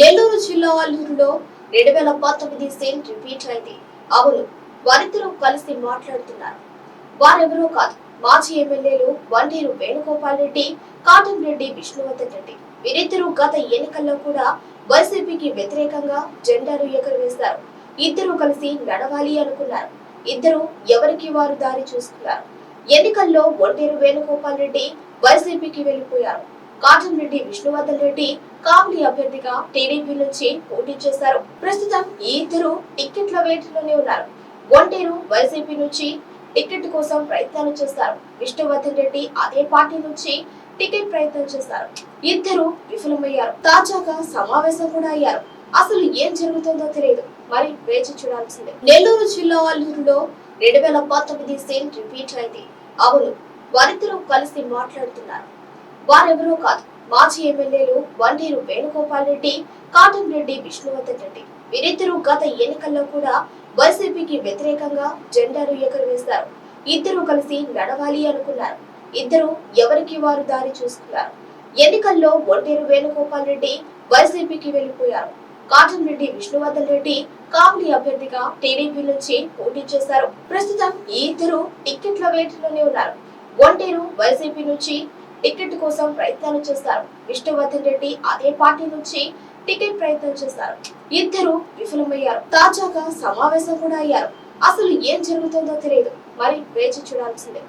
నెల్లూరు జిల్లా అల్లూరులో రెండు వేల పంతొమ్మిది సీన్ రిపీట్ అయింది. అవును వారిద్దరూ కలిసి మాట్లాడుతున్నారు. వారెవరో కాదు మాజీ ఎమ్మెల్యేలు వండేరు వేణుగోపాల్ రెడ్డి కాటంరెడ్డి విష్ణువర్ధన్ రెడ్డి. వీరిద్దరూ గత ఎన్నికల్లో కూడా వైసీపీకి వ్యతిరేకంగా జెండాలు ఎగురవేశారు. ఇద్దరూ కలిసి నడవాలి అనుకున్నారు. ఇద్దరు ఎవరికి వారు దారి చూసుకున్నారు? ఎన్నికల్లో వండేరు వేణుగోపాల్ రెడ్డి వైసీపీకి కాటన్ రెడ్డి విష్ణువర్ధన్ రెడ్డి కావలి అభ్యర్థిగా టీడీపీ నుంచి పోటీ చేశారు. ప్రస్తుతం ఈ ఇద్దరు టిక్కెట్ల వేటలోనే ఉన్నారు. ఒంటేరు వైసీపీ నుంచి టికెట్ కోసం ప్రయత్నాలు చేస్తారు. విష్ణువర్ధన్ రెడ్డి అదే పార్టీ నుంచి టికెట్ ప్రయత్నం చేశారు ఇద్దరు విఫలమయ్యారు. తాజాగా సమావేశం కూడా అయ్యారు. అసలు ఏం జరుగుతుందో తెలియదు. మరి వేచి చూడాల్సిందే. నెల్లూరు జిల్లా అల్లూరులో రెండు వేల పంతొమ్మిది సీన్ రిపీట్ అయింది. అవును వారిద్దరూ కలిసి మాట్లాడుతున్నారు. వారెవరో కాదు. మాజీ ఎమ్మెల్యేలు వండేరు వేణుగోపాల్ రెడ్డి కాటంరెడ్డి విష్ణువర్ధన్ రెడ్డి. వీరిద్దరూ గత ఎన్నికల్లో కూడా వైసీపీకి వ్యతిరేకంగా జెండాలు ఎగురవేశారు. ఇద్దరూ కలిసి నడవాలి అనుకున్నారు. ఇద్దరు ఎవరికి వారు దారి చూసుకున్నారు? ఎన్నికల్లో ఒంటేరు వేణుగోపాల్ రెడ్డి వైసీపీకి వెళ్ళిపోయారు కాటంరెడ్డి విష్ణువర్ధన్ రెడ్డి కావలి అభ్యర్థిగా టీడీపీ నుంచి పోటీ చేశారు. ప్రస్తుతం ఈ ఇద్దరు టిక్కెట్ల వేటలోనే ఉన్నారు. ఒంటేరు వైసీపీ నుంచి టికెట్ కోసం ప్రయత్నాలు చేస్తారు. విష్ణువర్ధన్ రెడ్డి అదే పార్టీ నుంచి టికెట్ ప్రయత్నం చేశారు ఇద్దరు విఫలమయ్యారు. తాజాగా సమావేశం కూడా అయ్యారు. అసలు ఏం జరుగుతుందో తెలియదు. మరి వేచి చూడాల్సిందే.